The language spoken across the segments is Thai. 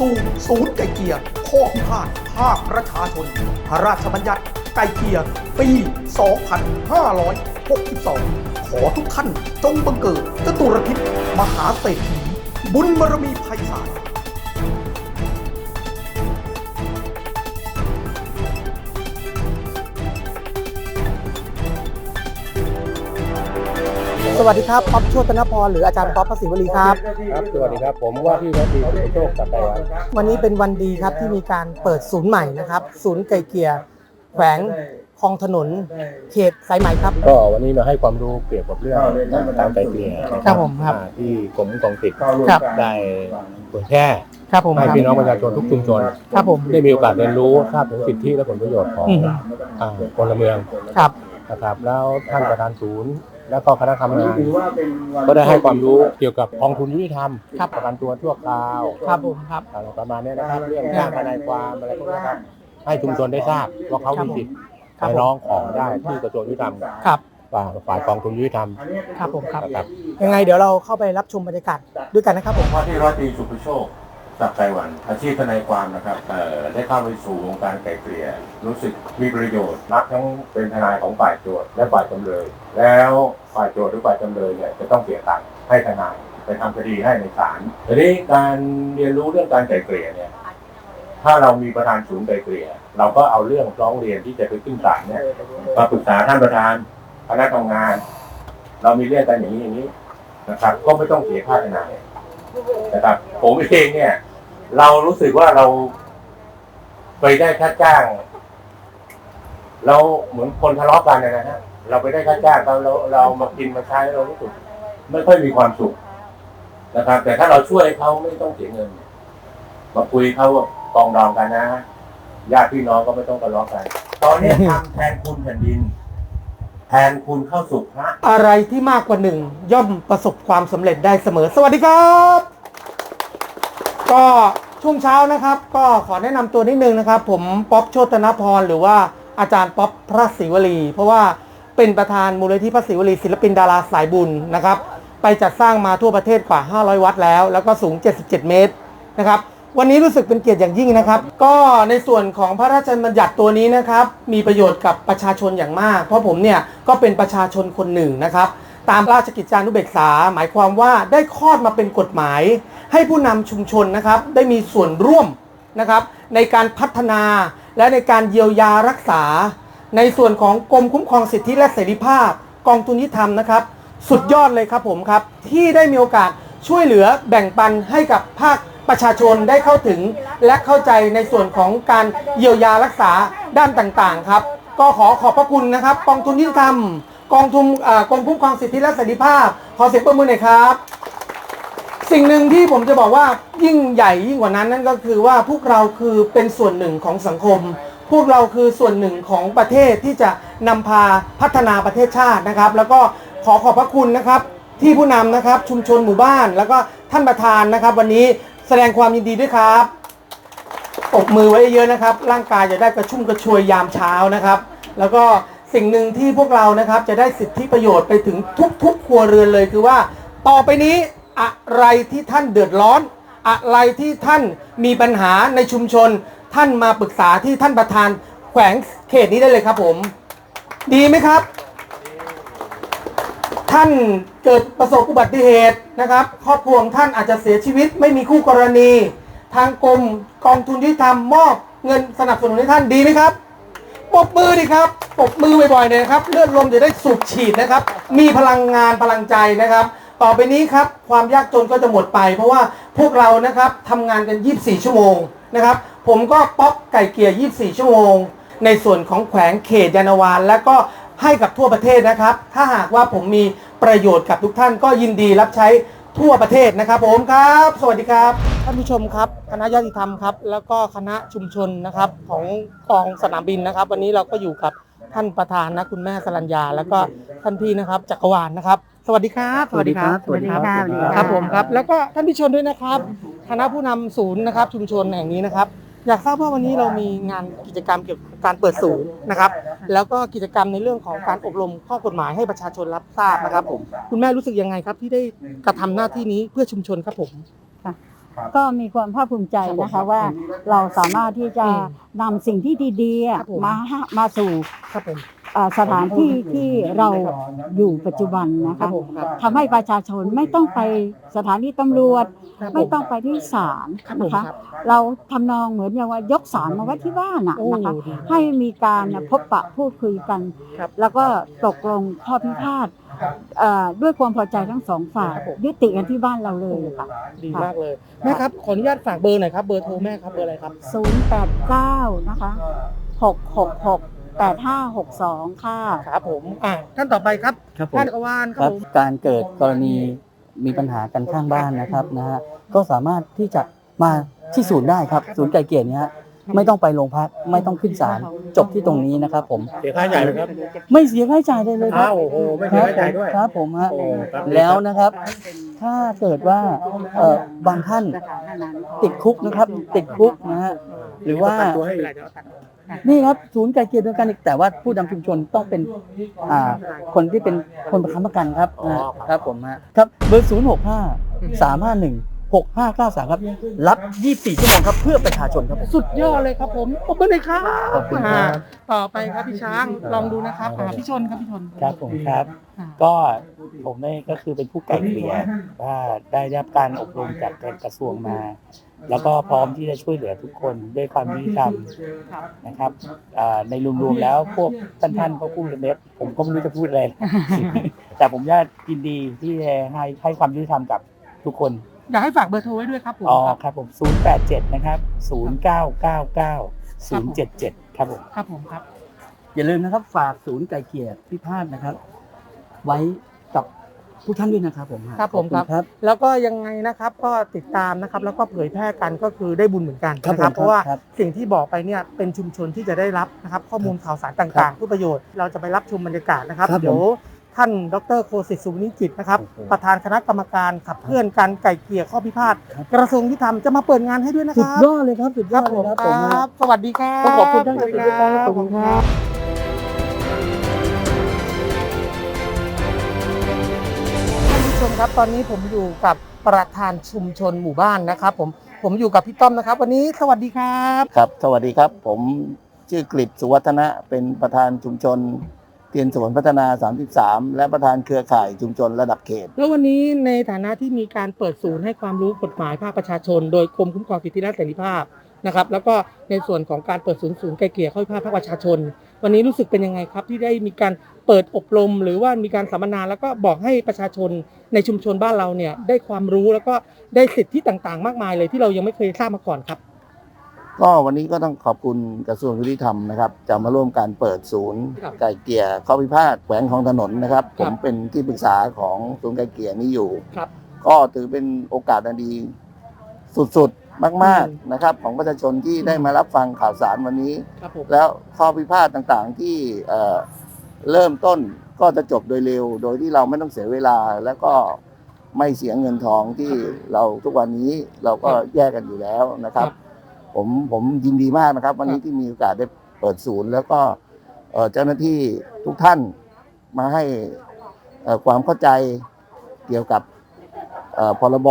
สู่ศูนย์ไก่เกียร์ข้อพิพาทภาคประชาชน พระราชบัญญัติไก่เกียร์ปี 2562 ขอทุกท่านจงบังเกิดจตุรทิศมหาเศรษฐีบุญบารมีไพศาล สวัสดีครับป๊อปโชตนพรหรืออาจารย์ป๊อปพระศิวลีครับ ครับสวัสดีครับ ผมว่าที่ร้อยตรีสุภโชคสัตย์ไตรวันวันนี้เป็นวันดีครับที่มีการเปิดศูนย์ใหม่นะครับ ศูนย์ไก่เกลียร์แขวงคลองถนนเขตสายไหมครับ ก็วันนี้มาให้ความรู้เกี่ยวกับเรื่องการไกลเกลี่ยนะครับผมครับอ่าที่กรมกองติดครับได้เผยแพร่ครับผมให้ครับพี่น้องประชาชนทุกชุมชนครับผมได้มีโอกาสเรียนรู้ทราบถึงสิทธิและผลประโยชน์ของอืมอ่าพลเมืองครับนะครับแล้วท่านประธานศูนย์ แล้วก็คณะทำงานก็ได้ให้ความรู้เกี่ยวกับกองทุนยุติธรรมครับประกันตัวชั่วคราวครับผมครับอะไรประมาณนี้นะครับ เรื่องจ้างทนายความอะไรพวกนี้ครับให้ชุมชนได้ทราบว่าเขามีสิทธิ์ครับไปร้องของได้ที่กระทรวงยุติธรรมครับฝ่ายฝ่ายกองทุนยุติธรรมครับผมครับนะครับยังไงเดี๋ยวเราเข้าไปรับชมบรรยากาศด้วยกันนะครับผมว่าที่ร้อยตรีสุภโชค สักไต้หวัน อาชีพทนายความนะครับเอ่อได้เข้าไปสู่วงการไกล่เกลี่ยรู้สึกมีประโยชน์นับทั้งเป็นทนายของฝ่ายโจทย์และฝ่ายจำเลย แล้วฝ่ายโจทย์หรือฝ่ายจำเลยเนี่ยจะต้องเสียตังค์ให้ทนายไปทำคดีให้ในศาลทีนี้การเรียนรู้เรื่องการไกล่เกลี่ยเนี่ยถ้าเรามีประธานศูนย์ไกล่เกลี่ยเราก็เอาเรื่องร้องเรียนที่จะไปขึ้นศาลเนี่ยมาปรึกษาท่านประธานคณะทำงาน เรามีเรื่องกันอย่างนี้อย่างนี้นะครับ ก็ไม่ต้องเสียค่าทนายนะครับผมเองเนี่ย เรารู้สึกว่าเราไปได้ค่าจ้าง เราเหมือนคนทะเลาะกันนะฮะเราไปได้ค่าจ้างเราเราเรามากินมาใช้เรารู้สึกไม่ค่อยมีความสุขนะครับ แต่ถ้าเราช่วยเขาไม่ต้องเสียเงิน มาคุยเขากองดองกันนะญาติพี่น้องก็ไม่ต้องทะเลาะกัน ตอนนี้ทำแทนคุณแผ่นดิน แทนคุณเข้าสุขพระอะไรที่มากกว่าหนึ่งย่อมประสบความสำเร็จได้เสมอ สวัสดีครับ ก็ช่วงเช้านะครับ ก็ขอแนะนำตัวนิดนึงนะครับ ผมป๊อปโชตนพรหรือว่าอาจารย์ป๊อปพระศิวลี เพราะว่าเป็นประธานมูลนิธิพระศิวลีศิลปินดาราสายบุญนะครับ ไปจัดสร้างมาทั่วประเทศกว่า 500 วัดแล้ว แล้วก็สูง 77 เมตรนะครับ วันนี้รู้สึกเป็นเกียรติอย่างยิ่งนะครับ ก็ในส่วนของพระราชบัญญัติตัวนี้นะครับ มีประโยชน์กับประชาชนอย่างมาก เพราะผมเนี่ยก็เป็นประชาชนคนหนึ่งนะครับ ตามราชกิจจานุเบกษา หมายความว่าได้คลอดมาเป็นกฎหมาย ให้ผู้นำชุมชนนะครับ ได้มีส่วนร่วมนะครับในการพัฒนาและในการเยียวยารักษา ในส่วนของกรมคุ้มครองสิทธิและเสรีภาพ กองทุนยุติธรรมนะครับ สุดยอดเลยครับผมครับที่ได้มีโอกาสช่วยเหลือแบ่งปันให้กับภาคประชาชนได้เข้าถึงและเข้าใจในส่วนของการเยียวยารักษาด้านต่างๆครับ ก็ขอขอบพระคุณนะครับกองทุนยุติธรรม กองทุนเอ่อกรมคุ้มครองสิทธิและเสรีภาพ ขอเสียงปรบมือหน่อยครับ สิ่งหนึ่งที่ผมจะบอกว่ายิ่งใหญ่ยิ่งกว่านั้นนั่นก็คือว่าพวกเราคือเป็นส่วนหนึ่งของสังคม พวกเราคือส่วนหนึ่งของประเทศที่จะนำพาพัฒนาประเทศชาตินะครับ แล้วก็ขอขอบพระคุณนะครับ ที่ผู้นำนะครับชุมชนหมู่บ้าน แล้วก็ท่านประธานนะครับ วันนี้แสดงความยินดีด้วยครับปรบมือไว้เยอะนะครับ ร่างกายจะได้กระชุ่มกระชวยยามเช้านะครับ แล้วก็ สิ่งหนึ่งที่พวกเรานะครับจะได้สิทธิประโยชน์ไปถึงทุกๆครัวเรือนเลยคือว่า ต่อไปนี้อะไรที่ท่านเดือดร้อน อะไรที่ท่านมีปัญหาในชุมชน ท่านมาปรึกษาที่ท่านประธานแขวงเขตนี้ได้เลยครับผม ดีไหมครับ ท่านเกิดประสบอุบัติเหตุนะครับ ครอบครัวท่านอาจจะเสียชีวิตไม่มีคู่กรณี ทางกรมกองทุนยุติธรรมมอบเงินสนับสนุนให้ท่านดีไหมครับ ปรบมือดีครับปรบมือบ่อยๆเลยนะครับ เลือดลมจะได้สูบฉีดนะครับ มีพลังงานพลังใจนะครับ ต่อไปนี้ครับความยากจนก็จะหมดไป เพราะว่าพวกเรานะครับทำงานกัน 24 ชั่วโมงนะครับ ผมก็ป๊อปไก่เกลี่ย24 ชั่วโมง ในส่วนของแขวงเขตยานวานและก็ให้กับทั่วประเทศนะครับ ถ้าหากว่าผมมีประโยชน์กับทุกท่านก็ยินดีรับใช้ ทั่วประเทศนะครับ ผมครับ สวัสดีครับท่านผู้ชมครับคณะญาติธรรมครับ แล้วก็คณะชุมชนนะครับของกองสนามบินนะครับ วันนี้เราก็อยู่กับท่านประธานนะคุณแม่สรัญญา แล้วก็ท่านพี่นะครับจักรวาลนะครับ สวัสดีครับ สวัสดีครับสวัสดีครับสวัสดีครับ ครับผมครับ แล้วก็ท่านผู้ชมด้วยนะครับ คณะผู้นำศูนย์นะครับชุมชนแห่งนี้นะครับ อยากทราบว่าวันนี้เรามีงานกิจกรรมเกี่ยวกับการเปิดศูนย์นะครับ แล้วก็กิจกรรมในเรื่องของการอบรมข้อกฎหมายให้ประชาชนรับทราบนะครับผมคุณแม่รู้สึกยังไงครับ ที่ได้กระทำหน้าที่นี้เพื่อชุมชนครับผม ก็มีความภาคภูมิใจนะครัคะบว่าเราสามารถที่จะอืมนำสิ่งที่ดีๆครับผมมามาสู่ครับผมเอ่อสถานที่ที่เราอยู่ปัจจุบันนะครัคะบผมครับ ทำให้ประชาชนไม่ต้องไปสถานีตำรวจ ครับผไม่ต้องไปที่ศาลครับผมนะคะครับเราทำนองเหมือนอย่างว่ายกศาลมาไว้ที่บ้านน่ะโอ้นะคะ ดีให้มีการพบปะพูดคุยกัน ครับ แล้วก็ตกลงข้อพิพาทเอ่อด้วยความพอใจทั้งสองฝ่ายครับผม ยุติกันที่บ้านเราเลยค่ะ ดีมากเลยแม่ครับขออนุญาตฝากเบอร์หน่อยครับเบอร์โทรแม่ครับเบอร์อะไรครับ089 นะคะ 666 8562 ค่ะ ครับผมอ่าท่านต่อไปครับครับผมท่านกวานคครับรับผมการเกิดกรณีมีปัญหากันข้างบ้านนะครับนะฮะก็สามารถที่จะมาที่ศูนย์ได้ครับ ศูนย์ไก่เกลี่ยเนี้ยไม่ต้องไปโรงพักไม่ต้องขึ้นศาลจบที่ตรงนี้นะครับ ผมเสียค่าใหญ่ไหมครับไม่เสียค่าใช้จ่ายเลยเลยครัอ้าบวโอ้โหไม่เสียค่าใช้จ่ายด้วย ครับผมฮะโอ้ครับ แล้วนะครับ ถ้าเกิดว่าเอ่อบางท่านติดคุกนะครับ ติดคุกนะฮะหรือว่า ประกันตัวให้ นี่ครับศูนย์ไก่เกลี่ยด้วยกันอีกแต่ว่าผู้นำชุมชนต้องเป็นอ่าคนที่เป็นคนประคับประกันครับอ๋อ นะคครับรับผมฮะครับเบอร์0 6 5 3 5 1 6 5 9 3 ครับ รับ 24 ชั่วโมงครับ เพื่อประชาชนครับผม สุดยอดเลยครับผมขอบคุณเลยครับขอบคุณครับ อ่าต่อไปครับพี่ช้างลองดูนะครับอ่าพี่ชนครับพี่ชน ครับผมครับอ่าก็ผมนี่ก็คือเป็นผู้ไก่เกลี่ยว่าได้รับการอบรมจากกระทรวงมา แล้วก็พร้อมที่จะช่วยเหลือทุกคนด้วยความยุติธรรมนะครับอ่าในรวมๆแล้วพวกท่านท่านๆก็พูดกันเม็ดผมก็ไม่รู้จะพูดอะไร แต่ผมจะยินดีที่จะให้ให้ความยุติธรรมกับทุกคน อยากให้ฝากเบอร์โทรไว้ด้วยครับผมอ๋อครับครับผม 087 นะครับ 0999 077 ครับผม ครับผมครับ อย่าลืมนะครับฝากศูนย์ไก่เกลี่ยพิพาทนะครับ ไว้กับทุกท่านด้วยนะครับผมฮะครับผมขอณครับ แล้วก็ยังไงนะครับก็ติดตามนะครับ แล้วก็เผยแพร่กันก็คือได้บุญเหมือนกันครับนะครับผมเพราะว่าครับสิ่งที่บอกไปเนี่ยเป็นชุมชนที่จะได้รับนะครับ ข้อมูลข่าวสารต่างๆเพื่อประโยชน์เราจะไปรับชมบรรยากาศนะครับครับผมเดี๋ยว ท่านดรโคสิตสุวรรณิจิตนะครับโอ้โหประธานคณะกรรมการขับเคลื่อนการไก่เกลี่ยข้อพิพาทครับกระทรวงยุติธรรมจะมาเปิดงานให้ด้วยนะคสุดรับยอดเลยครับสุดคยรัอบดผเลยมครับคผมรับ สวัสดีครับต้องขอบคุณท่านสวัสดีด้วยครับ ขอบคุณครับท่านผู้ชมครับตอนนี้ผมอยู่กับประธานชุมชนหมู่บ้านนะครับผมผมอยู่กับพี่ต้อมนะครับ วันนี้สวัสดีครับ ครับ สวัสดีครับ ผมชื่อกฤษสุวัฒนะ เป็นประธานชุมชน เทียนสวนพัฒนา 33 และประธานเครือข่ายชุมชนระดับเขต แล้ววันนี้ในฐานะที่มีการเปิดศูนย์ให้ความรู้กฎหมายภาคประชาชน โดยกรมคุ้มครองสิทธิและเสรีภาพนะครับ แล้วก็ในส่วนของการเปิดศูนย์ศูนย์ไกลเกลี่ยข้อพิพาทภาคประชาชน วันนี้รู้สึกเป็นยังไงครับที่ได้มีการเปิดอบรม หรือว่ามีการสัมมนาแล้วก็บอกให้ประชาชนในชุมชนบ้านเราเนี่ยได้ความรู้แล้วก็ได้สิทธิต่างๆ มากมายเลยที่เรายังไม่เคยทราบมาก่อนครับ ก็วันนี้ก็ต้องขอบคุณกระทรวงยุติธรรมนะครับจะมาร่วมการเปิดศูนย์ครับไก่เกลี่ยข้อพิพาทแขวงของถนนนะครับคผรับมเป็นที่ปรึกษาของศูนย์ไก่เกลี่ยนี้อยู่ครับก็ถือเป็นโอกาสอันดีสุดๆมากอืมๆนะครับ ของประชาชนที่ได้มารับฟังข่าวสารวันนี้ครับผมแล้วข้อพิพาทต่างๆที่เอ่อเริ่มต้นก็จะจบโดยเร็ว โดยที่เราไม่ต้องเสียเวลาแล้วก็ไม่เสียเงินทองที่เราทุกวันนี้เราก็แยกกันอยู่แล้วนะครับ ผมผมยินดีมากนะครับ วันนี้ที่มีโอกาสได้เปิดศูนย์ แล้วก็เอ่อเจ้าหน้าที่ทุกท่านมาให้เอ่อความเข้าใจเกี่ยวกับเอ่อพรบ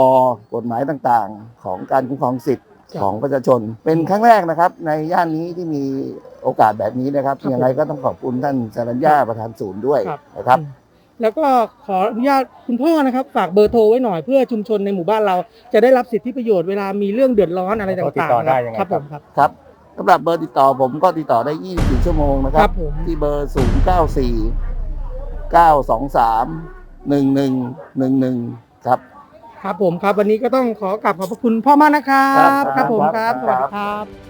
กฎหมายต่างๆ ของการคุ้มครองสิทธิ์ครับของประชาชน เป็นครั้งแรกนะครับ ในย่านนี้ที่มีโอกาสแบบนี้นะครับครับยังไงก็ต้องขอบคุณท่านสรัญญาประธานศูนย์ด้วยครับนะครับอืม แล้วก็ขออนุญาตคุณพ่อนะครับ ฝากเบอร์โทรไว้หน่อยเพื่อชุมชนในหมู่บ้านเรา จะได้รับสิทธิประโยชน์เวลามีเรื่องเดือดร้อนอะไรต่างๆติดต่อได้ยังไงครับคผรับมครับครับสำหรับเบอร์ติดต่อผมก็ติดต่อได้ 24 ชั่วโมงนะคครัรับ บผมที่เบอร์ 0 9 4 9 2 3 1 1 1 1 ครับ ครับผมครับ วันนี้ก็ต้องขอกลับขอบพระคุณพ่อมากนะครับครับครับผมคครัรับบสวัสดีครับ